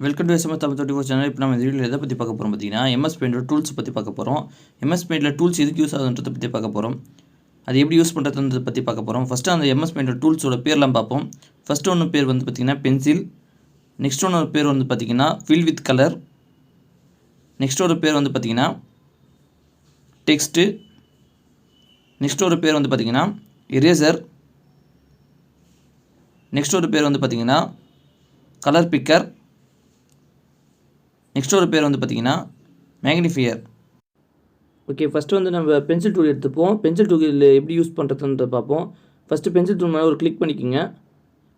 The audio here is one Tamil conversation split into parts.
Welcome to SMS Tamil thirty four channel இப்போ நம்ம இந்த வீடியோவில் எதை பற்றி பார்க்க போகிறோம் பார்த்தீங்கன்னா எம்எஸ் பெயிண்டோட டூல்ஸ் பற்றி பார்க்க போகிறோம் எம்எஸ் பெயிண்டில் டூல்ஸ் எதுக்கு யூஸ் ஆகுன்றதை பற்றி பார்க்க போகிறோம் அது எப்படி யூஸ் பண்ணுறதுன்றதை பற்றி பார்க்க போகிறோம் ஃபஸ்ட்டு அந்த எம்எஸ் பெயிண்டோட டூல்ஸோட பேர்லாம் பார்ப்போம். ஃபஸ்ட்டு ஒன்று பேர் வந்து பார்த்திங்கன்னா பென்சில் நெக்ஸ்ட் ஒன்று பேர் வந்து பார்த்திங்கன்னா ஃபில் வித் கலர் நெக்ஸ்ட் ஒரு பேர் வந்து பார்த்திங்கன்னா டெக்ஸ்ட்டு நெக்ஸ்ட் ஒரு பேர் வந்து பார்த்திங்கன்னா இரேசர் நெக்ஸ்ட் ஒரு பேர் வந்து பார்த்திங்கன்னா கலர் பிக்கர் நெக்ஸ்ட் ஒரு பேர் வந்து பார்த்திங்கன்னா மேக்னிஃபியர் ஓகே ஃபஸ்ட்டு வந்து நம்ம பென்சில் டூல் எடுத்துப்போம். பென்சில் டூல் எப்படி யூஸ் பண்ணுறதுன்ற பார்ப்போம். ஃபஸ்ட்டு பென்சில் டூல் மேலே ஒரு கிளிக் பண்ணிக்கோங்க.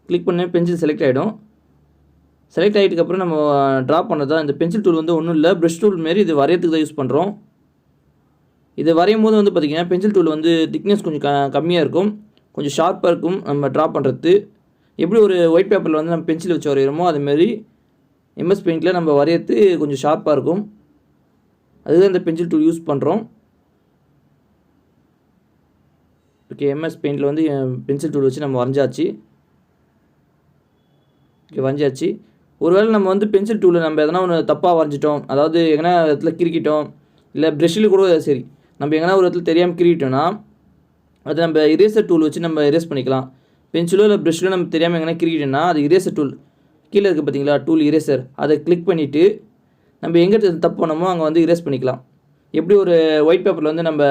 கிளிக் பண்ண பென்சில் செலக்ட் ஆகிடும் செலக்ட் ஆகிட்டதுக்கப்புறம் நம்ம ட்ரா பண்ணுறதா இந்த பென்சில் டூல் வந்து ஒன்றும் இல்லை. ப்ரஷ் டூல் மாரி இது வரையத்துக்கு தான் யூஸ் பண்ணுறோம் இது வரையும் போது வந்து பார்த்திங்கன்னா பென்சில் டூல் வந்து திக்னஸ் கொஞ்சம் க கம்மியாக இருக்கும். கொஞ்சம் ஷார்ப்பாக இருக்கும். நம்ம ட்ரா பண்ணுறது எப்படி ஒரு ஒயிட் பேப்பரில் வந்து நம்ம பென்சில் வச்சு வரைகிறோமோ அதுமாரி எம்எஸ் பெயிண்டில் நம்ம வரையறது கொஞ்சம் ஷார்ப்பாக இருக்கும். அதுதான் இந்த பென்சில் டூல் யூஸ் பண்ணுறோம் ஓகே எம்எஸ் பெயிண்டில் வந்து பென்சில் டூல் வச்சு நம்ம வரைஞ்சாச்சு. ஓகே வரைஞ்சாச்சு. ஒருவேளை நம்ம வந்து பென்சில் டூலில் நம்ம எதனா ஒன்று தப்பாக வரைஞ்சிட்டோம். அதாவது எங்கன்னா இடத்துல கிறுக்கிட்டோம். இல்லை ப்ரெஷ்ஷில் கூட சரி. நம்ம எங்கன்னா ஒரு இடத்துல தெரியாமல் கிரிக்கிட்டோம்னா அது நம்ம இரேசர் டூல் வச்சு நம்ம இரேஸ் பண்ணிக்கலாம். பென்சிலோ இல்லை ப்ரெஷ்ஷிலோ நம்ம தெரியாமல் எங்கன்னா கிரிக்கிட்டோம்னா அது இரேசர் டூல் கீழே இருக்குது பார்த்தீங்களா? டூல் இரேசர் அதை கிளிக் பண்ணிவிட்டு நம்ம எங்கே தப்பு பண்ணோமோ அங்கே வந்து இரேஸ் பண்ணிக்கலாம். எப்படி ஒரு ஒயிட் பேப்பரில் வந்து நம்ம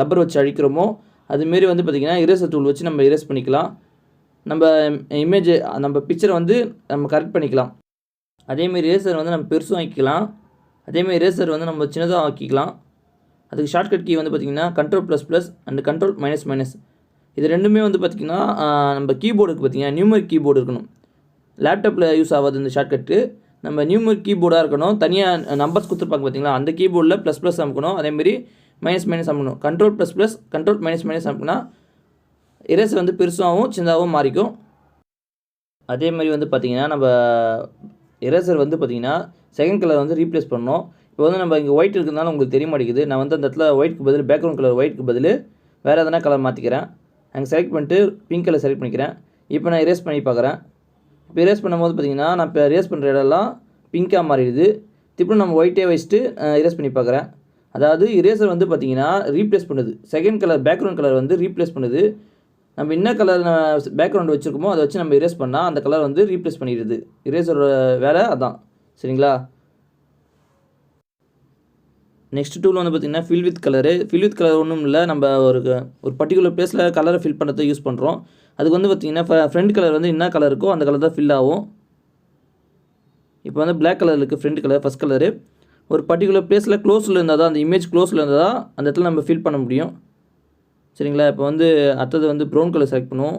லப்பர் வச்சு அழிக்கிறோமோ அதுமாரி வந்து பார்த்திங்கன்னா இரேசர் டூல் வச்சு நம்ம இரேஸ் பண்ணிக்கலாம். நம்ம இமேஜ் நம்ம பிக்சரை வந்து நம்ம கரெக்ட் பண்ணிக்கலாம். அதேமாரி ரேசர் வந்து நம்ம பெருசும் ஆக்கிக்கலாம். அதேமாரி ரேசர் வந்து நம்ம சின்னதாக ஆக்கிக்கலாம். அதுக்கு ஷார்ட்கட் கீ வந்து பார்த்திங்கன்னா control plus plus and control minus minus இது ரெண்டுமே வந்து பார்த்திங்கன்னா நம்ம கீபோர்டுக்கு பார்த்திங்கன்னா நியூமரிக் கீபோர்டு இருக்கணும். லேப்டாப்பில் யூஸ் ஆகாது இந்த ஷார்ட்கட்டு நம்ம நியூமர் கீபோர்டாக இருக்கணும். தனியாக நம்பர்ஸ் கொடுத்துருப்பாங்க பார்த்தீங்களா அந்த கீபோர்டில் ப்ளஸ் ப்ளஸ் அமுக்கணும். அதேமாரி minus minus அமுக்கணும். Control plus plus control minus minus அமுக்குனா eraser வந்து பெருசாகவும் சின்னதாகவும் மாறிக்கும். அதே மாதிரி வந்து பார்த்திங்கன்னா நம்ம இரேசர் வந்து பார்த்திங்கன்னா செகண்ட் கலர் வந்து ரீப்ளேஸ் பண்ணோம் இப்போ வந்து நம்ம இங்கே ஒயிட் இருக்கிறதுனால உங்களுக்கு தெரிய மாட்டேங்குது. நான் வந்து அந்த இடத்துல ஒயிட்க்கு பதில் பேக்ரவுண்ட் கலர் ஒயிட்க்கு பதில் வேறு எதனா கலர் மாற்றிக்கிறேன் அங்கே செலக்ட் பண்ணிட்டு பிங்க் கலர் செலக்ட் பண்ணிக்கிறேன். இப்போ நான் இரேஸ் பண்ணி பார்க்குறேன் இப்போ இரேஸ் பண்ணும்போது பார்த்திங்கன்னா நான் இப்போ இரேஸ் பண்ணுற இடம்லாம் பிங்காக மாறிடுது. திருப்பி நம்ம ஒயிட்டே வச்சுட்டு இரேஸ் பண்ணி பார்க்குறேன். அதாவது இரேசர் வந்து பார்த்திங்கன்னா ரீப்ளேஸ் பண்ணுது. செகண்ட் கலர் பேக்ரவுண்ட் கலர் வந்து ரீப்ளேஸ் பண்ணுது. நம்ம என்ன கலர் பேக்ரவுண்ட் வச்சுருக்கோமோ அதை வச்சு நம்ம இரேஸ் பண்ணால் அந்த கலர் வந்து ரீப்ளேஸ் பண்ணிடுது. இரேசரோட வேலை அதான். சரிங்களா? நெக்ஸ்ட் டூல் வந்து பார்த்திங்கன்னா fill with colour fill with colour ஒன்றும் இல்லை. நம்ம ஒரு ஒரு பர்டிகுலர் பிளேஸில் கலரை ஃபில் பண்ணுறதுக்கு யூஸ் பண்ணுறோம் அதுக்கு வந்து பார்த்திங்கன்னா ஃப்ரண்ட் கலர் வந்து என்ன கலர் இருக்கோ அந்த கலர் தான் ஃபில் ஆகும். இப்போ வந்து பிளாக் கலர் இருக்குது ஃப்ரண்ட் கலர் ஃபஸ்ட் கலரு ஒரு பர்டிகுலர் பிளேஸில் க்ளோஸில் இருந்தால் தான் அந்த இமேஜ் க்ளோஸில் இருந்தால் தான் அந்த இடத்துல நம்ம ஃபில் பண்ண முடியும். சரிங்களா? இப்போ வந்து அடுத்தது வந்து ப்ரௌன் கலர் செலக்ட் பண்ணுவோம்.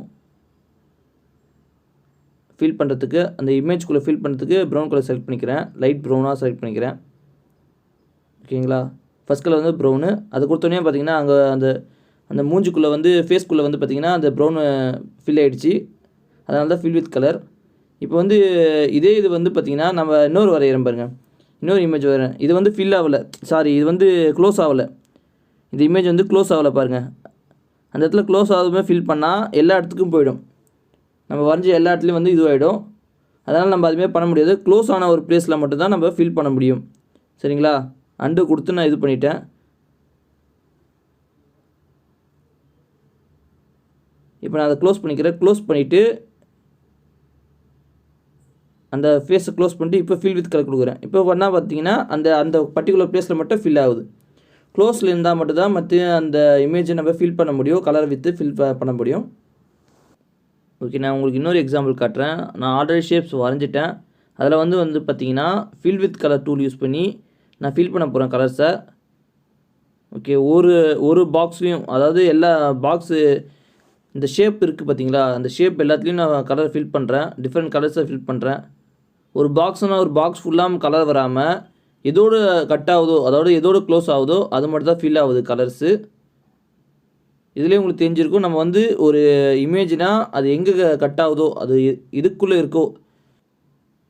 ஃபில் பண்ணுறதுக்கு அந்த இமேஜ்குள்ளே ஃபில் பண்ணுறதுக்கு ப்ரௌன் கலர் செலக்ட் பண்ணிக்கிறேன். லைட் ப்ரௌனாக செலக்ட் பண்ணிக்கிறேன். ஓகேங்களா? ஃபஸ்ட் கலர் வந்து ப்ரௌனு அது கொடுத்தோன்னே பார்த்தீங்கன்னா அங்கே அந்த அந்த மூஞ்சுக்குள்ளே வந்து ஃபேஸ்க்குள்ளே வந்து பார்த்திங்கன்னா அந்த ப்ரௌனு ஃபில் ஆகிடுச்சு அதனால தான் ஃபில் வித் கலர் இப்போ வந்து இதே இது வந்து பார்த்திங்கன்னா நம்ம இன்னொரு வரைகிறோம் பாருங்கள் இன்னொரு இமேஜ் வரேன் இது வந்து ஃபில் ஆகலை. சாரி இது வந்து க்ளோஸ் ஆகலை. இந்த இமேஜ் வந்து க்ளோஸ் ஆகலை பாருங்கள் அந்த இடத்துல க்ளோஸ் ஆகாதுமே ஃபில் பண்ணால் எல்லா இடத்துக்கும் போயிடும். நம்ம வரைஞ்ச எல்லா இடத்துலையும் வந்து இதுவாகிடும் அதனால் நம்ம அதுமாரி பண்ண முடியாது. க்ளோஸ் ஆன ஒரு ப்ளேஸில் மட்டும்தான் நம்ம ஃபில் பண்ண முடியும். சரிங்களா? அண்டு கொடுத்து நான் இது பண்ணிட்டேன். இப்போ நான் அதை க்ளோஸ் பண்ணிக்கிறேன். க்ளோஸ் பண்ணிவிட்டு அந்த ஃபேஸை க்ளோஸ் பண்ணிட்டு இப்போ ஃபில் வித் கலர் கொடுக்குறேன். இப்போ பண்ணால் பார்த்தீங்கன்னா அந்த அந்த பர்டிகுலர் ப்ளேஸில் மட்டும் ஃபில் ஆகுது. க்ளோஸில் இருந்தால் மட்டும்தான் மற்ற அந்த இமேஜை நம்ம ஃபில் பண்ண முடியும். கலர் வித்து ஃபில் பண்ண முடியும். ஓகே நான் உங்களுக்கு இன்னொரு எக்ஸாம்பிள் காட்டுறேன். நான் ஆல்ரெடி ஷேப்ஸ் வரைஞ்சிட்டேன். அதில் வந்து வந்து பார்த்தீங்கன்னா fill with colour tool use பண்ணி நான் ஃபில் பண்ண போகிறேன் கலர்ஸை ஓகே ஒரு ஒரு பாக்ஸ்லேயும் அதாவது எல்லா பாக்ஸு இந்த ஷேப் இருக்குது பார்த்தீங்களா அந்த ஷேப் எல்லாத்துலேயும் நான் கலர் ஃபில் பண்ணுறேன் டிஃப்ரெண்ட் கலர்ஸை ஃபில் பண்ணுறேன் ஒரு பாக்ஸ்னால் ஒரு பாக்ஸ் ஃபுல்லாக கலர் வராமல் எதோடு கட் ஆகுதோ அதோட எதோடு க்ளோஸ் ஆகுதோ அது மட்டும் தான் ஃபில் ஆகுது கலர்ஸு இதுலேயே உங்களுக்கு தெரிஞ்சிருக்கும். நம்ம வந்து ஒரு இமேஜ்னால் அது எங்கே கட் ஆகுதோ அது இதுக்குள்ளே இருக்கோ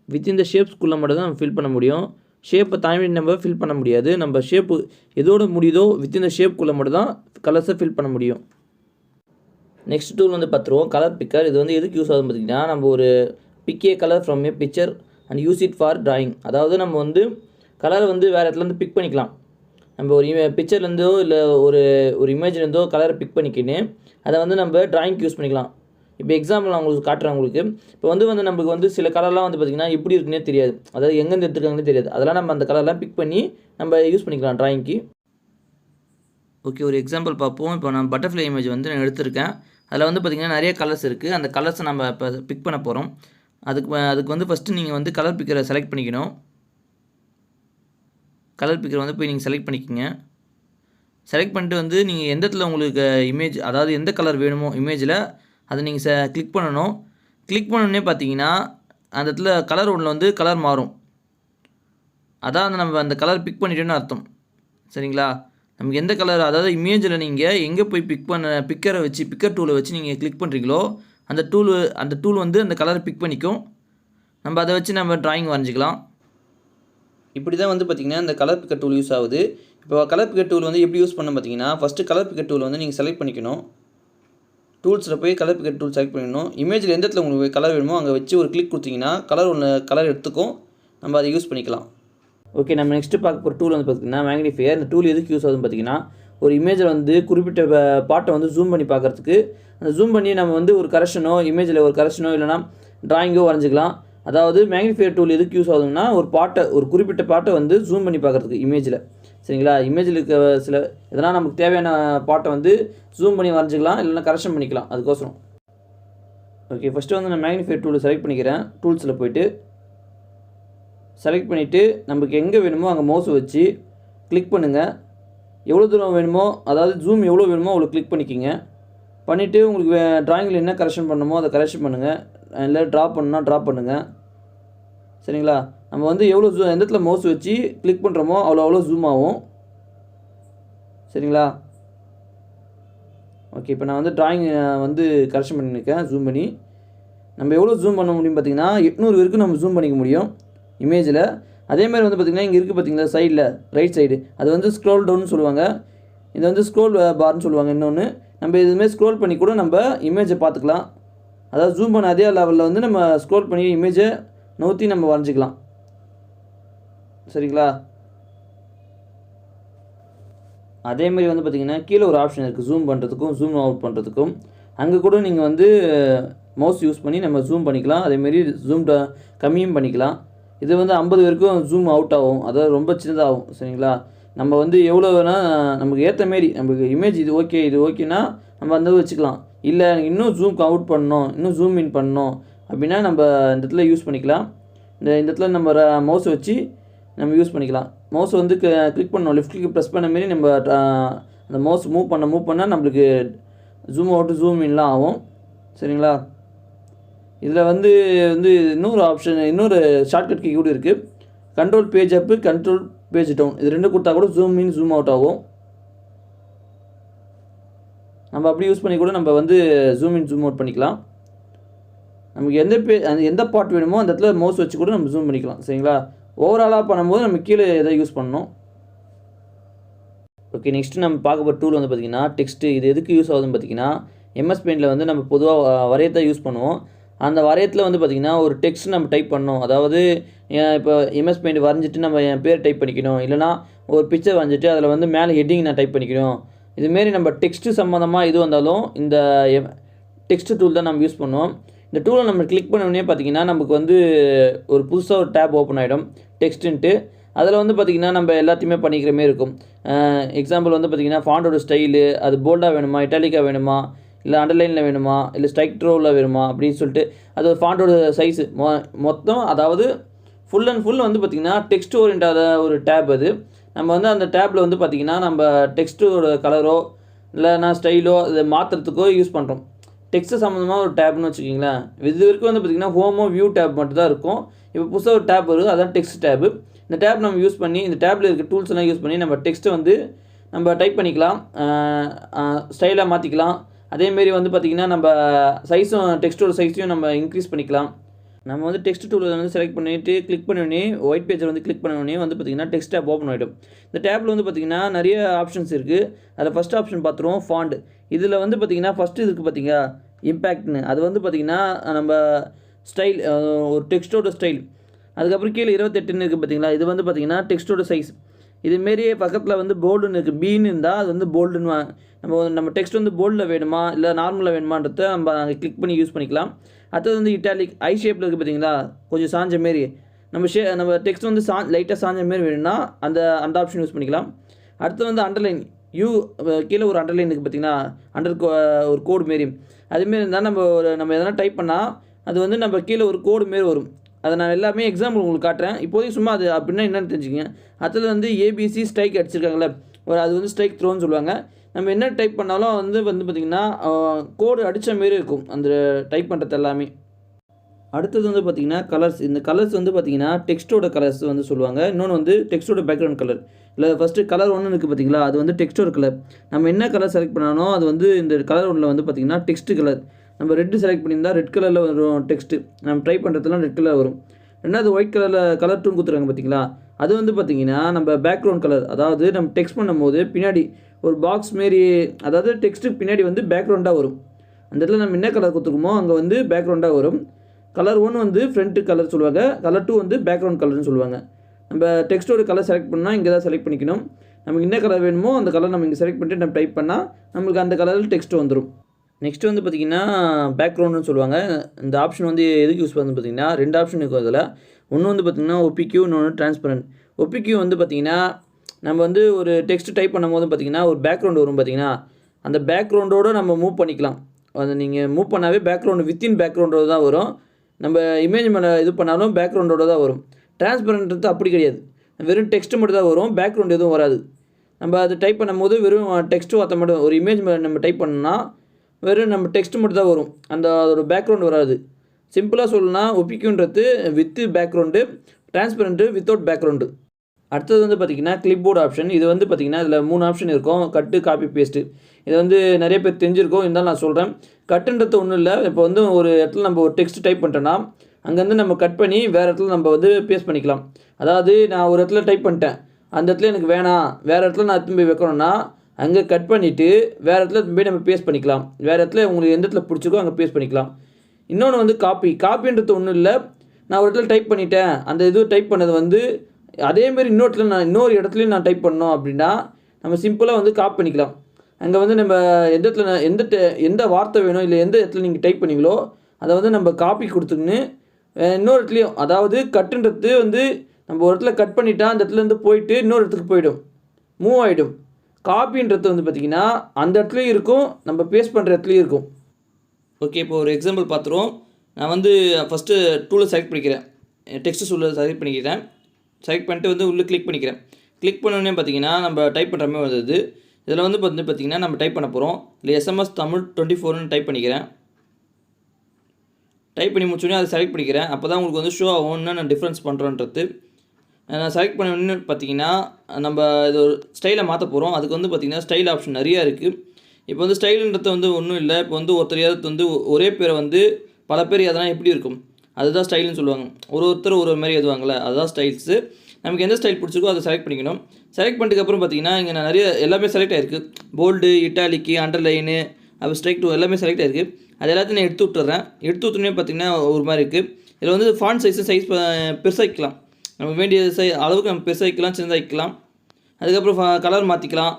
வித்தின் த ஷேப்ஸ்குள்ளே மட்டும் தான் நம்ம ஃபில் பண்ண முடியும். ஷேப்பை தாண்டி நம்ம ஃபில் பண்ண முடியாது. நம்ம ஷேப்பு எதோடு முடியுதோ வித்தின் த ஷேப்புக்குள்ளே மட்டும் தான் கலர்ஸை ஃபில் பண்ண முடியும். நெக்ஸ்ட் டூல் வந்து பார்த்துருவோம். கலர் பிக்கர் இது வந்து எதுக்கு யூஸ் ஆகுதுன்னு பார்த்தீங்கன்னா நம்ம ஒரு pick a colour from a picture and use it for drawing அதாவது நம்ம வந்து கலரை வந்து வேறு இடத்துலேருந்து பிக் பண்ணிக்கலாம். நம்ம ஒரு பிக்சர்லேருந்தோ இல்லை ஒரு ஒரு இமேஜ்லேருந்தோ கலரை பிக் பண்ணிக்கின்னு அதை வந்து நம்ம ட்ராயிங்க்கு யூஸ் பண்ணிக்கலாம். இப்போ எக்ஸாம்பிள் நான் உங்களுக்கு காட்டுறேன் உங்களுக்கு. இப்போ வந்து வந்து நமக்கு வந்து சில கலர்லாம் வந்து பார்த்திங்கன்னா எப்படி இருக்குன்னே தெரியாது. அதாவது எங்கேருந்து எடுத்துருக்காங்கன்னே தெரியாது. அதெல்லாம் நம்ம அந்த கலர்லாம் பிக் பண்ணி நம்ம யூஸ் பண்ணிக்கலாம் ட்ராயிங்க்கு ஓகே ஒரு எக்ஸாம்பிள் பார்ப்போம். இப்போ நான் பட்டர்ஃப்ளை இமேஜ் வந்து நான் எடுத்திருக்கேன். அதில் வந்து பார்த்திங்கன்னா நிறைய கலர்ஸ் இருக்குது அந்த கலர்ஸை நம்ம இப்போ பிக் பண்ண போகிறோம் அதுக்கு வ- அதுக்கு வந்து ஃபஸ்ட்டு நீங்கள் வந்து கலர் பிக்கரை செலக்ட் பண்ணிக்கணும். கலர் பிக்கர் வந்து போய் நீங்கள் செலக்ட் பண்ணிக்கோங்க. செலக்ட் பண்ணிட்டு வந்து நீங்கள் எந்த இடத்துல உங்களுக்கு இமேஜ் அதாவது எந்த கலர் வேணுமோ இமேஜில் அதை நீங்கள் ச கிளிக் பண்ணணும். கிளிக் பண்ணோடனே பார்த்தீங்கன்னா அந்த இடத்துல கலர் ஒன்றில் வந்து கலர் மாறும். அதான் அந்த நம்ம அந்த கலர் பிக் பண்ணிட்டோன்னு அர்த்தம். சரிங்களா? நமக்கு எந்த கலர் அதாவது இமேஜில் நீங்கள் எங்கே போய் பிக் பண்ண பிக்கரை வச்சு பிக்கர் டூலை வச்சு நீங்கள் கிளிக் பண்ணுறீங்களோ அந்த டூல் அந்த டூல் வந்து அந்த கலரை பிக் பண்ணிக்கும். நம்ம அதை வச்சு நம்ம டிராயிங் வரைஞ்சிக்கலாம். இப்படி தான் வந்து பார்த்திங்கன்னா இந்த கலர் பிக்கர் டூல் யூஸ் ஆகுது. இப்போ கலர் பிக்கர் டூல் வந்து எப்படி யூஸ் பண்ண பார்த்தீங்கன்னா ஃபஸ்ட்டு கலர் பிக்கர் டூல் வந்து நீங்கள் செலக்ட் பண்ணிக்கணும். டூல்ஸில் போய் கலர் பிக்கெட் டூல் செலக்ட் பண்ணிடணும். இமேஜில் எந்த இடத்துல உங்களுக்கு கலர் வேணுமோ அங்கே வச்சு ஒரு கிளிக் கொடுத்தீங்கன்னா கலர் ஒன்று கலர் எடுத்துக்கும். நம்ம அதை யூஸ் பண்ணிக்கலாம். ஓகே நம்ம நெக்ஸ்ட்டு பார்க்க போகிற டூல் வந்து பார்த்திங்கன்னா மேக்னிஃபையர் இந்த டூல் எதுக்கு யூஸ் ஆகுதுன்னு பார்த்தீங்கன்னா ஒரு இமேஜில் வந்து குறிப்பிட்ட பாட்டை வந்து ஜூம் பண்ணி பார்க்கறதுக்கு. அந்த ஜூம் பண்ணி நம்ம வந்து ஒரு கரெக்ஷனோ இமேஜில் ஒரு கரெக்ஷனோ இல்லைனா ட்ராயிங்கோ வரைஞ்சிக்கலாம். அதாவது மேக்னிஃபையர் டூல் எதுக்கு யூஸ் ஆகுதுன்னா ஒரு பாட்டை ஒரு குறிப்பிட்ட பாட்டை வந்து ஜூம் பண்ணி பார்க்கறதுக்கு இமேஜில் சரிங்களா? இமேஜில் இருக்க சில எதனால் நமக்கு தேவையான பாட்டை வந்து ஜூம் பண்ணி வரைஞ்சிக்கலாம் இல்லைனா கரெக்ஷன் பண்ணிக்கலாம் அதுக்கோசரம். ஓகே ஃபஸ்ட்டு வந்து நான் மேக்னிஃபையர் டூல் செலக்ட் பண்ணிக்கிறேன். டூல்ஸில் போயிட்டு செலக்ட் பண்ணிவிட்டு நமக்கு எங்கே வேணுமோ அங்கே மவுஸ் வச்சு கிளிக் பண்ணுங்கள் எவ்வளோ தூரம் வேணுமோ அதாவது ஜூம் எவ்வளோ வேணுமோ அவ்வளோ கிளிக் பண்ணிக்கிங்க. பண்ணிவிட்டு உங்களுக்கு ட்ராயிங்கில் என்ன கரெக்ஷன் பண்ணணுமோ அதை கரெக்ஷன் பண்ணுங்கள் இல்லை ட்ராப் பண்ணால் ட்ராப் பண்ணுங்கள் சரிங்களா? நம்ம வந்து எவ்வளோ ஜூ எந்த இடத்துல மவுஸ் வச்சு கிளிக் பண்ணுறோமோ அவ்வளோ அவ்வளோ ஜூம் ஆகும். சரிங்களா? ஓகே இப்போ நான் வந்து ட்ராயிங் வந்து கரெக்ஷன் பண்ணியிருக்கேன் ஜூம் பண்ணி. நம்ம எவ்வளோ ஜூம் பண்ண முடியும் பார்த்தீங்கன்னா எட்நூறு வரைக்கும் நம்ம ஜூம் பண்ணிக்க முடியும் இமேஜில் அதே மாதிரி வந்து பார்த்திங்கன்னா இங்கே இருக்குது பார்த்தீங்களா சைடில் ரைட் சைடு அது வந்து ஸ்க்ரோல் டவுன் சொல்லுவாங்க. இது வந்து ஸ்க்ரோல் பார்னு சொல்லுவாங்க இன்னொன்று நம்ம இதுமாரி ஸ்க்ரோல் பண்ணி கூட நம்ம இமேஜை பார்த்துக்கலாம். அதாவது ஜூம் பண்ண அதே லெவலில் வந்து நம்ம ஸ்க்ரோல் பண்ணி இமேஜை நோத்தி நம்ம வரைஞ்சிக்கலாம். சரிங்களா? அதே மாதிரி வந்து பார்த்திங்கன்னா கீழே ஒரு ஆப்ஷன் இருக்குது ஜூம் பண்ணுறதுக்கும் ஜூம் அவுட் பண்ணுறதுக்கும் அங்கே கூட நீங்கள் வந்து மவுஸ் யூஸ் பண்ணி நம்ம ஜூம் பண்ணிக்கலாம். அதேமாரி ஜூம் கம்மியும் பண்ணிக்கலாம். இது வந்து ஐம்பது வரைக்கும் ஜூம் அவுட் ஆகும். அதாவது ரொம்ப சின்னதாகும். சரிங்களா? நம்ம வந்து எவ்வளோ வேணால் நமக்கு ஏற்ற மாரி நமக்கு இமேஜ் இது ஓகே இது ஓகேனா நம்ம அந்த வச்சுக்கலாம். இல்லை இன்னும் ஜூம் அவுட் பண்ணணும் இன்னும் ஜூம் இன் பண்ணணும் அப்படின்னா நம்ம இந்த இடத்துல யூஸ் பண்ணிக்கலாம். இந்த இந்த இடத்துல நம்ம மவுஸ் வச்சு நம்ம யூஸ் பண்ணிக்கலாம். மவுஸ் வந்து கிளிக் பண்ணோம் லெஃப்ட் கிளிக் ப்ரெஸ் பண்ண மாரி நம்ம அந்த மவுஸ் மூவ் பண்ண மூவ் பண்ணால் நம்மளுக்கு ஜூம் அவுட்டு ஜூம் இன்லாம் ஆகும். சரிங்களா? இதில் வந்து வந்து இன்னொரு ஆப்ஷன் இன்னொரு ஷார்ட்கட் கீ கூட இருக்குது control page up control page down இது ரெண்டு கொடுத்தா கூட ஜூம் இன் ஜூம் அவுட் ஆகும். நம்ம அப்படி யூஸ் பண்ணி கூட நம்ம வந்து ஜூம் இன் ஜூம் அவுட் பண்ணிக்கலாம். நமக்கு எந்த பே அந்த எந்த பார்ட் வேணுமோ அந்த இடத்துல மவுஸ் வச்சு கூட நம்ம ஜூம் பண்ணிக்கலாம். சரிங்களா? ஓவராலாக பண்ணும்போது நம்ம கீழே எதை யூஸ் பண்ணணும்? ஓகே நெக்ஸ்ட்டு நம்ம பார்க்க போகிற டூல் வந்து பார்த்திங்கன்னா டெக்ஸ்ட்டு இது எதுக்கு யூஸ் ஆகுதுன்னு பார்த்தீங்கன்னா எம்எஸ் பெயிண்டில் வந்து நம்ம பொதுவாக வரையத்தை யூஸ் பண்ணுவோம். அந்த வரையத்தில் வந்து பார்த்திங்கன்னா ஒரு டெக்ஸ்ட் நம்ம டைப் பண்ணோம் அதாவது ஏன் இப்போ எம்எஸ் பெயிண்ட் வரைஞ்சிட்டு நம்ம என் பேர் டைப் பண்ணிக்கணும். இல்லைனா ஒரு பிக்சர் வரைஞ்சிட்டு அதில் வந்து மேலே ஹெட்டிங் நான் டைப் பண்ணிக்கணும். இதுமாரி நம்ம டெக்ஸ்ட்டு சம்மந்தமாக இது வந்தாலும் இந்த டெக்ஸ்ட்டு டூல் தான் நம்ம யூஸ் பண்ணுவோம். இந்த டூலை நம்ம கிளிக் பண்ணோடனே பார்த்தீங்கன்னா நமக்கு வந்து ஒரு புதுசாக ஒரு டேப் ஓப்பன் ஆகிடும் டெக்ஸ்ட்டுன்ட்டு அதில் வந்து பார்த்திங்கன்னா நம்ம எல்லாத்தையுமே பண்ணிக்கிற மாரி இருக்கும். எக்ஸாம்பிள் வந்து பார்த்திங்கன்னா ஃபாண்டோட ஸ்டைலு அது போல்டாக வேணுமா இட்டாலிக்காக வேணுமா இல்லை அண்டர்லைனில் வேணுமா இல்லை ஸ்ட்ரைக் ட்ரோவில் வேணுமா அப்படின்னு சொல்லிட்டு அது ஒரு ஃபாண்டோட சைஸு மொ மொத்தம் அதாவது ஃபுல் அண்ட் ஃபுல் வந்து பார்த்திங்கன்னா டெக்ஸ்ட் ஓரியன்டாத ஒரு டேப் அது. நம்ம வந்து அந்த டேப்பில் வந்து பார்த்திங்கன்னா நம்ம டெக்ஸ்ட்டோட கலரோ இல்லைனா ஸ்டைலோ இதை மாற்றுறதுக்கோ யூஸ் பண்ணுறோம் டெக்ஸ்ட் சம்மந்தமாக ஒரு டேப்னு வச்சுக்கிங்களேன். இது வரைக்கும் வந்து பார்த்திங்கன்னா ஹோமோ வியூ டேப் மட்டும் தான் இருக்கும். இப்போ புதுசாக ஒரு டேப் வருது அதான் டெக்ஸ்ட் டேப்பு இந்த டேப் நம்ம யூஸ் பண்ணி இந்த டேப்பில் இருக்க டூல்ஸ் எல்லாம் யூஸ் பண்ணி நம்ம டெக்ஸ்ட்டை வந்து நம்ம டைப் பண்ணிக்கலாம். ஸ்டைலாக மாற்றிக்கலாம் அதேமாரி வந்து பார்த்திங்கன்னா நம்ம சைஸும் டெக்ஸ்ட்டோட சைஸையும் நம்ம இன்க்ரீஸ் பண்ணிக்கலாம். நம்ம வந்து டெக்ஸ்ட் டூல் வந்து செலக்ட் பண்ணிவிட்டு கிளிக் பண்ணி ஒயிட் பேஜில் வந்து கிளிக் பண்ணோடனே வந்து பார்த்திங்கன்னா டெக்ஸ்ட் டேப் ஓப்பன் ஆகிடும் இந்த டேப்பில் வந்து பார்த்திங்கன்னா நிறைய ஆப்ஷன்ஸ் இருக்குது அதில் ஃபஸ்ட் ஆப்ஷன் பார்த்துருவோம் ஃபாண்ட் இதில் வந்து பார்த்திங்கன்னா ஃபஸ்ட்டு இருக்குது பார்த்தீங்களா இம்பேக்ட்னு அது வந்து பார்த்திங்கன்னா நம்ம ஸ்டைல் ஒரு டெக்ஸ்ட்டோட ஸ்டைல் அதுக்கப்புறம் கீழே இருபத்தெட்டுன்னு இருக்குது பார்த்தீங்களா இது வந்து பார்த்தீங்கன்னா டெக்ஸ்ட்டோட சைஸ் இதுமாரி பக்கத்தில் வந்து போல்டுன்னு இருக்குது பீன்னு இருந்தால் அது வந்து போல்டுன்னு நம்ம வந்து- நம்ம டெக்ஸ்ட் வந்து போல்டில் வேணுமா இல்லை நார்மலாக வேணுமான்றத நம்ம அங்கே கிளிக் பண்ணி யூஸ் பண்ணிக்கலாம். அடுத்தது வந்து இட்டாலிக் ஐ ஷேப்பில் இருக்குது பார்த்தீங்களா கொஞ்சம் சாஞ்ச மாரி. நம்ம ஷே நம்ம டெக்ஸ்ட் வந்து சா லைட்டாக சாஞ்ச மாரி வேணும்னா அந்த அந்த ஆப்ஷன் யூஸ் பண்ணிக்கலாம். அடுத்து வந்து அண்டர்லைன் யூ கீழே ஒரு அண்டர்லைன் இருக்குது பார்த்தீங்கன்னா அண்டர் ஒரு கோடு மாரி. அதுமாரி இருந்தால் நம்ம ஒரு நம்ம எதனா டைப் பண்ணால் அது வந்து நம்ம கீழே ஒரு கோடு மாரி வரும். அதை நான் எல்லாமே எக்ஸாம்பிள் உங்களுக்கு காட்டுறேன். இப்போதைக்கு சும்மா அது அப்படின்னா என்னென்னு தெரிஞ்சுக்கங்க. அடுத்தது வந்து ஏபிசி ஸ்ட்ரைக் அடிச்சிருக்காங்களே ஒரு அது வந்து ஸ்ட்ரைக் த்ரோன்னு சொல்லுவாங்க. நம்ம என்ன டைப் பண்ணாலும் வந்து வந்து பார்த்திங்கன்னா கோடு அடித்த மாரி இருக்கும். அந்த டைப் பண்ணுறது எல்லாமே. அடுத்தது வந்து பார்த்திங்கன்னா கலர்ஸ் இந்த கலர்ஸ் வந்து பார்த்திங்கன்னா டெக்ஸ்ட்டோட கலர்ஸ் வந்து சொல்லுவாங்க. இன்னொன்று வந்து டெக்ஸ்ட்டோட பேக்ரவுண்ட் கலர் இல்லை ஃபஸ்ட்டு கலர் ஒன்று இருக்குது பார்த்தீங்களா அது வந்து டெக்ஸ்ட்டோட கலர் நம்ம என்ன கலர் செலக்ட் பண்ணாலும் அது வந்து இந்த கலர் ஒன்றில் வந்து பார்த்திங்கன்னா டெக்ஸ்ட் கலர் நம்ம ரெட்டு செலக்ட் பண்ணியிருந்தால் ரெட் கலரில் வரும் டெக்ஸ்ட்டு நம்ம ட்ரை பண்ணுறதுலாம் ரெட் கலர் வரும். ரெண்டாவது ஒயிட் கலரில் கலர் டூன் கொடுத்துருக்காங்க பார்த்தீங்களா அது வந்து பார்த்திங்கன்னா நம்ம பேக்ரவுண்ட் கலர் அதாவது நம்ம டெக்ஸ்ட் பண்ணும்போது பின்னாடி ஒரு பாக்ஸ் மாரி அதாவது டெக்ஸ்ட்டு பின்னாடி வந்து பேக்ரவுண்டாக வரும். அந்த இடத்துல நம்ம என்ன கலர் கொடுத்துருக்கோமோ அங்கே வந்து பேக்ரவுண்டாக வரும். கலர் ஒன் வந்து ஃப்ரண்ட்டு கலர் சொல்லுவாங்க. கலர் டூ வந்து பேக்ரவுண்ட் கலர்னு சொல்லுவாங்க. நம்ம டெக்ஸ்ட்டோட கலர் செலக்ட் பண்ணால் இங்கே தான் செலக்ட் பண்ணிக்கணும். நமக்கு என்ன கலர் வேணுமோ அந்த கலர் நம்ம இங்கே செலக்ட் பண்ணிட்டு நம்ம டைப் பண்ணால் நம்மளுக்கு அந்த கலரில் டெக்ஸ்ட் வந்துடும் நெக்ஸ்ட் வந்து பார்த்திங்கன்னா பேக்ரவுண்டுன்னு சொல்லுவாங்க. இந்த ஆப்ஷன் வந்து எதுக்கு யூஸ் பண்ணுறது பார்த்தீங்கன்னா ரெண்டு ஆப்ஷன் இருக்கும் அதில். ஒன்று வந்து பார்த்திங்கன்னா ஒப்பிக்யூ இன்னொன்று டிரான்ஸ்பரண்ட் ஒப்பிக்யூ வந்து பார்த்திங்கன்னா நம்ம வந்து ஒரு டெக்ஸ்ட் டைப் பண்ணும்போது பார்த்திங்கன்னா ஒரு பேக்ரவுண்ட் வரும் பார்த்திங்கன்னா அந்த பேக்ரவுண்டோடு நம்ம மூவ் பண்ணிக்கலாம். அது நீங்கள் மூவ் பண்ணாவே பேக்ரவுண்டு வித்தின் பேக்ரவுண்டோடு தான் வரும். நம்ம இமேஜ் மேலே இது பண்ணாலும் பேக்ரவுண்டோடு தான் வரும். டிரான்ஸ்பரண்ட்றது அப்படி கிடையாது. வெறும் டெக்ஸ்ட் மட்டும் தான் வரும் பேக்ரவுண்ட் எதுவும் வராது. நம்ம அது டைப் பண்ணும்போது வெறும் டெக்ஸ்ட்டு வார்த்தை மட்டும் ஒரு இமேஜ் மேலே நம்ம டைப் பண்ணோம்னா வெறும் நம்ம டெக்ஸ்ட் மட்டும் தான் வரும். அந்த அதோடய பேக்ரவுண்ட் வராது. சிம்பிளாக சொல்லணும்னா ஒப்பிக்குன்றது with background transparent without background அடுத்தது வந்து பார்த்திங்கன்னா கிளிப்போர்டு ஆப்ஷன் இது வந்து பார்த்திங்கன்னா இதில் மூணு ஆப்ஷன் இருக்கும். கட்டு காப்பி பேஸ்ட்டு இது வந்து நிறைய பேர் தெரிஞ்சிருக்கும். இருந்தாலும் நான் சொல்கிறேன் கட்டுன்றது ஒன்றும் இல்லை. இப்போ வந்து ஒரு இடத்துல நம்ம ஒரு டெக்ஸ்ட் டைப் பண்ணிட்டோன்னா அங்கேருந்து நம்ம கட் பண்ணி வேறு இடத்துல நம்ம வந்து பேஸ்ட் பண்ணிக்கலாம். அதாவது நான் ஒரு இடத்துல டைப் பண்ணிட்டேன். அந்த இடத்துல எனக்கு வேணாம். வேறு இடத்துல நான் திரும்பி வைக்கணும்னா அங்கே கட் பண்ணிவிட்டு வேறு இடத்துல திரும்பி நம்ம பேஸ்ட் பண்ணிக்கலாம். வேறு இடத்துல உங்களுக்கு எந்த இடத்துல பிடிச்சிருக்கோ அங்கே பேஸ்ட் பண்ணிக்கலாம். இன்னொன்று வந்து காப்பி காப்பின்றது ஒன்றும் இல்லை. நான் ஒரு இடத்துல டைப் பண்ணிட்டேன். அந்த இது டைப் பண்ணது வந்து அதேமாரி இன்னொரு இடத்துல நான் இன்னொரு இடத்துலையும் நான் டைப் பண்ணோம் அப்படின்னா நம்ம சிம்பிளாக வந்து காப்பி பண்ணிக்கலாம். அங்கே வந்து நம்ம எந்த இடத்துல நான் எந்த எந்த வார்த்தை வேணும் இல்லை எந்த இடத்துல நீங்கள் டைப் பண்ணீங்களோ அதை வந்து நம்ம காப்பி கொடுத்துக்கின்னு இன்னொரு இடத்துலையும் அதாவது கட்டுன்றது வந்து நம்ம ஒரு இடத்துல கட் பண்ணிட்டா அந்த இடத்துல இருந்து போயிட்டு இன்னொரு இடத்துக்கு போயிடும். மூவ் ஆகிடும் காப்பின்றது வந்து பார்த்திங்கன்னா அந்த இடத்துலையும் இருக்கும் நம்ம பேஸ்ட் பண்ணுற இடத்துலையும் இருக்கும். ஓகே இப்போ ஒரு எக்ஸாம்பிள் பார்த்துருவோம். நான் வந்து ஃபஸ்ட்டு டூலை செலக்ட் பண்ணிக்கிறேன். டெக்ஸ்ட் டூலில் செலக்ட் பண்ணிக்கிறேன். செலக்ட் பண்ணிட்டு வந்து உள்ளே கிளிக் பண்ணிக்கிறேன். கிளிக் பண்ணோடனே பார்த்தீங்கன்னா நம்ம டைப் பண்ணுற மாதிரி வருது. இதில் வந்து வந்து பார்த்திங்கன்னா நம்ம டைப் பண்ண போகிறோம் இல்லை எஸ்எம்எஸ் தமிழ் டுவெண்ட்டி ஃபோர்னு டைப் பண்ணிக்கிறேன். டைப் பண்ணி முடிச்சோடனே அதை செலக்ட் பண்ணிக்கிறேன். அப்போ தான் உங்களுக்கு வந்து ஷோ ஆகும். நான் டிஃப்ரென்ஸ் பண்ணுறோன்றது நான் செலக்ட் பண்ண பார்த்தீங்கன்னா நம்ம இது ஒரு ஸ்டைலை மாற்ற போகிறோம் அதுக்கு வந்து பார்த்திங்கன்னா ஸ்டைல் ஆப்ஷன் நிறையா இருக்குது இப்போ வந்து ஸ்டைலுன்றது வந்து ஒன்றும் இல்லை. இப்போ வந்து ஒருத்தர் வந்து ஒரே பேரை வந்து பல பேர் எதனா எப்படி இருக்கும்? அதுதான் ஸ்டைல்னு சொல்லுவாங்க. ஒரு ஒருத்தர் ஒரு ஒரு மாதிரி எழுதுவாங்கள்ல அதுதான் ஸ்டைல்ஸு நமக்கு எந்த ஸ்டைல் பிடிச்சிருக்கோ அதை செலக்ட் பண்ணிக்கணும். செலக்ட் பண்ணிட்டுக்கப்புறம் பார்த்தீங்கன்னா இங்கே நான் நிறைய எல்லாமே செலக்ட் ஆயிருக்கு. போல்டு இட்டாலிக்கு அண்டர்லைனு அப்போ ஸ்ட்ரைக் டூ எல்லாமே செலக்ட் ஆயிருக்கு. அது எல்லாத்தையும் நான் எடுத்து விட்டுறேன். எடுத்து விட்டுனே பார்த்தீங்கன்னா ஒரு மாதிரி இருக்குது இதில் வந்து ஃபாண்ட் சைஸு சைஸ் பெருசாகிக்கலாம் நமக்கு வேண்டிய சை அளவுக்கு நம்ம பெருசாகிக்கலாம் சின்னதாகிக்கலாம் அதுக்கப்புறம் கலர் மாற்றிக்கலாம்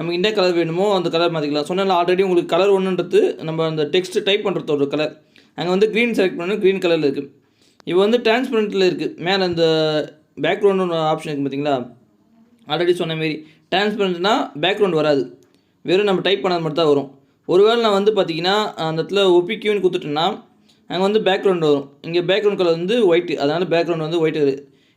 நமக்கு என்ன கலர் வேணுமோ அந்த கலர் மாற்றிக்கலாம் சொன்னால ஆல்ரெடி உங்களுக்கு கலர் ஒன்றுன்றது நம்ம அந்த டெக்ஸ்ட் டைப் பண்ணுறது ஒரு கலர் அங்கே வந்து க்ரீன் செலக்ட் பண்ணணும் க்ரீன் கலரில் இருக்குது இப்போ வந்து டிரான்ஸ்பரண்ட்டில் இருக்குது மேலே அந்த பேக்ரவுண்டு ஆப்ஷன் இருக்குது பார்த்தீங்களா ஆல்ரெடி சொன்ன மாரி. டிரான்ஸ்பரண்ட்னா பேக்ரவுண்ட் வராது. வெறும் நம்ம டைப் பண்ணது மட்டும் தான் வரும். ஒருவேளை நான் வந்து பார்த்தீங்கன்னா அந்த இடத்துல ஒப்பிக்யூன்னு கொடுத்துட்டேன்னா அங்கே வந்து பேக்ரவுண்ட் வரும். இங்கே பேக்ரவுண்ட் கலர் வந்து ஒயிட் அதனால் பேக்ரவுண்ட் வந்து ஒயிட்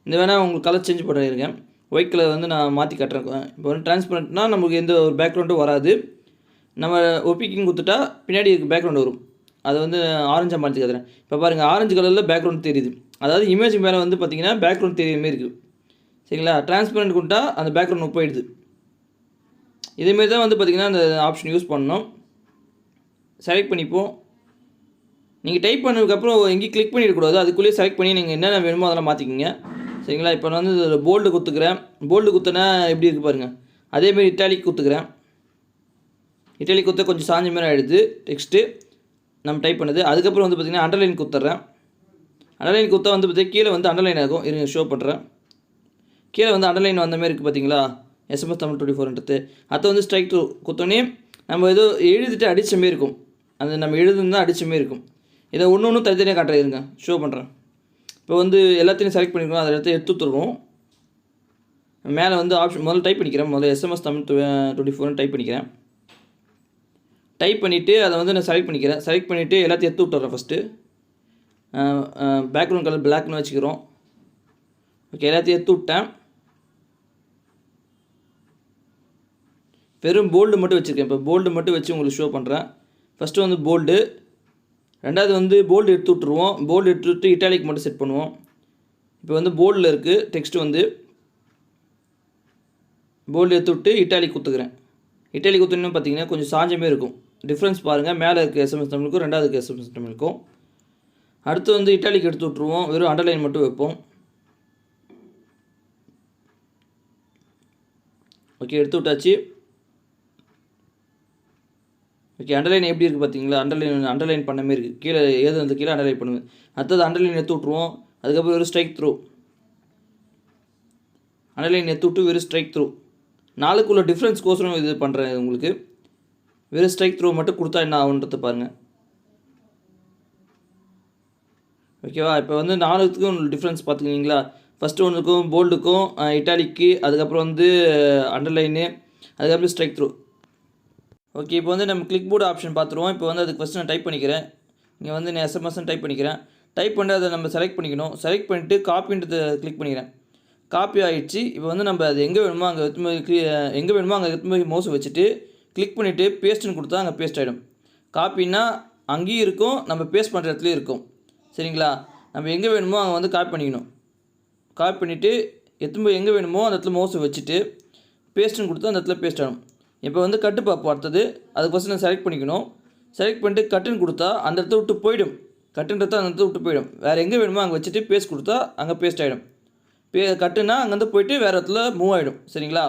இந்த வேணால் உங்களுக்கு கலர் சேஞ்ச் பண்ணியிருக்கேன் ஒயிட் கலர் வந்து நான் மாற்றி காட்டுறேன் இப்போ வந்து டிரான்ஸ்பரண்ட்னா நமக்கு எந்த ஒரு பேக்ரவுண்டும் வராது. நம்ம ஒப்பிக்கிங் கொடுத்துட்டா பின்னாடி இருக்க பேக்ரவுண்ட் வரும். அதை வந்து ஆரஞ்சாக மாற்றி காட்டுறேன். இப்போ பாருங்கள் ஆரஞ்சு கலரில் பேக்ரவுண்ட் தெரியுது. அதாவது இமேஜ் மேலே வந்து பார்த்தீங்கன்னா பேக்ரவுண்ட் தெரியுற மாதிரி இருக்குது சரிங்களா? டிரான்ஸ்பரண்ட் கொடுத்தா அந்த பேக்ரவுண்ட் போயிடுது இதேமாரி தான் வந்து பார்த்திங்கன்னா அந்த ஆப்ஷன் யூஸ் பண்ணணும். செலக்ட் பண்ணிப்போம். நீங்கள் டைப் பண்ணதுக்கப்புறம் எங்கேயும் கிளிக் பண்ணிடக்கூடாது. அதுக்குள்ளேயே செலக்ட் பண்ணி நீங்கள் என்னென்ன வேணுமோ அதெல்லாம் மாற்றிக்கிங்க சரிங்களா? இப்போ நான் வந்து போல்டு குத்துக்கிறேன். போல்டு குத்துனா எப்படி இருக்குது பாருங்கள் அதேமாரி இட்டாலிக் குத்துக்கிறேன். இட்டாலிக் குத்த கொஞ்சம் சாஞ்ச மாதிரி ஆகிடுது டெக்ஸ்ட்டு நம்ம டைப் பண்ணுது. அதுக்கப்புறம் வந்து பார்த்திங்கன்னா அண்டர்லைன் குத்துறேன். அண்டர்லைன் குத்தா வந்து பார்த்தீங்கன்னா கீழே வந்து அண்டர்லைன் ஆகும். இருங்க ஷோ பண்ணுறேன் கீழே வந்து அண்டர்லைன் வந்த மாதிரி இருக்குது பார்த்தீங்களா எஸ்எம்எஸ் தமிழ் டுவெண்ட்டி ஃபோர்ன்றது அதை வந்து ஸ்ட்ரைக் டூ குத்தோடனே நம்ம ஏதோ எழுதிட்டு அடித்த மாரி இருக்கும். அது நம்ம எழுதுன்னு தான் அடித்த மாரி இருக்கும். இதை ஒன்று ஒன்றும் தனித்தனியாக காட்டுறேன். இருங்க ஷோ பண்ணுறேன் இப்போ வந்து எல்லாத்தையும் செலக்ட் பண்ணிக்கணும் அதை எடுத்து எடுத்து தருவோம் மேலே வந்து ஆப்ஷன் முதல்ல டைப் பண்ணிக்கிறேன். முதல்ல எஸ்எம்எஸ் தமிழ் டுவெண்ட்டி ஃபோர்னு டைப் பண்ணிக்கிறேன். டைப் பண்ணிவிட்டு அதை வந்து நான் செலக்ட் பண்ணிக்கிறேன். செலக்ட் பண்ணிவிட்டு எல்லாத்தையும் எடுத்து விட்டுறேன் ஃபஸ்ட்டு பேக்ரவுண்ட் கலர் பிளாக்னு வச்சுக்கிறோம். ஓகே எல்லாத்தையும் எடுத்து விட்டேன். வெறும் போல்டு மட்டும் வச்சுருக்கேன். இப்போ போல்டு மட்டும் வச்சு உங்களுக்கு ஷோ பண்ணுறேன் ஃபஸ்ட்டு வந்து போல்டு ரெண்டாவது வந்து போல்டு எடுத்து விட்ருவோம் போல்டு எடுத்து விட்டு இட்டாலிக் மட்டும் செட் பண்ணுவோம். இப்போ வந்து போல்டில் இருக்குது டெக்ஸ்ட் வந்து போல்டு எடுத்து விட்டு இட்டாலிக் குத்துக்கிறேன். இட்டாலிக் குத்துன்னு பார்த்தீங்கன்னா கொஞ்சம் சாஞ்சமே இருக்கும். டிஃப்ரென்ஸ் பாருங்கள் மேலே இருக்க எஸ்எம்எஸ் தமிழுக்கும் ரெண்டாவது இருக்க எஸ்எம்எஸ் தமிழுக்கும். அடுத்து வந்து இட்டாலிக் எடுத்து விட்ருவோம் வெறும் அண்டர்லைன் மட்டும் வைப்போம். ஓகே எடுத்து விட்டாச்சு. ஓகே அண்டர்லைன் எப்படி இருக்குது பார்த்தீங்களா அண்டர்லைன் அண்டர்லைன் பண்ண மாரி இருக்குது கீழே ஏது வந்து கீழே அண்டர்லைன் பண்ணுவேன் அடுத்தது அண்டர்லைன் எடுத்து விட்ருவோம் அதுக்கப்புறம் வெறும் ஸ்ட்ரைக் த்ரூ அண்டர்லைன் எடுத்து விட்டு வெறும் ஸ்ட்ரைக் த்ரூ நாளுக்குள்ள டிஃப்ரென்ஸ் கோசரம் இது பண்ணுறேன் உங்களுக்கு. வெறும் ஸ்ட்ரைக் த்ரூ மட்டும் கொடுத்தா என்ன ஆகுன்றது பாருங்கள் ஓகேவா இப்போ வந்து நாலுத்துக்கும் டிஃப்ரென்ஸ் பார்த்துக்கிங்களா ஃபஸ்ட்டு ஒன்றுக்கும் போல்டுக்கும் இட்டாலிக்கு அதுக்கப்புறம் வந்து அண்டர்லைனு அதுக்கப்புறம் ஸ்ட்ரைக் த்ரூ ஓகே இப்போ வந்து நம்ம கிளிக் போர்டு ஆப்ஷன் பார்த்துருவோம். இப்போ வந்து அதுக்கு ஃபஸ்ட்டு நான் டைப் பண்ணிக்கிறேன். இங்கே வந்து நான் எஸ்எம்எஸ்ன்னு டைப் பண்ணிக்கிறேன். டைப் பண்ணி அதை நம்ம செலக்ட் பண்ணிக்கணும். செலக்ட் பண்ணிவிட்டு காப்பின்றதை கிளிக் பண்ணிக்கிறேன். காப்பி ஆகிடுச்சு இப்போ வந்து நம்ம அது எங்கே வேணுமோ அங்கே எடுத்து போய் எங்கே வேணுமோ அங்கே எடுத்து போய் மவுஸ் வச்சுட்டு கிளிக் பண்ணிவிட்டு பேஸ்ட்டுன்னு கொடுத்தா அங்கே பேஸ்ட் ஆகிடும் காப்பின்னா அங்கேயும் இருக்கும். நம்ம பேஸ்ட் பண்ணுற இடத்துலையும் இருக்கும். சரிங்களா? நம்ம எங்கே வேணுமோ அங்கே வந்து காப்பி பண்ணிக்கணும். காப்பி பண்ணிவிட்டு எத்தனை போய் எங்கே வேணுமோ அந்த இடத்துல மோசம் வச்சுட்டு பேஸ்ட்டுன்னு கொடுத்தா அந்த இடத்துல பேஸ்ட் ஆகும் இப்போ வந்து கட்டு பார்ப்போம் அடுத்தது அதுக்கு ஃபஸ்ட்டு நான் செலக்ட் பண்ணிக்கணும். செலக்ட் பண்ணிட்டு கட்டுன்னு கொடுத்தா அந்த இடத்த விட்டு போயிடும். கட்டுன்றத அந்த இடத்த விட்டு போயிடும். வேறு எங்கே வேணுமோ அங்கே வச்சுட்டு பேஸ்ட் கொடுத்தா அங்கே பேஸ்ட் ஆகிடும் பே கட்டுன்னா அங்கேருந்து போயிட்டு வேறு இடத்துல மூவ் ஆகிடும் சரிங்களா?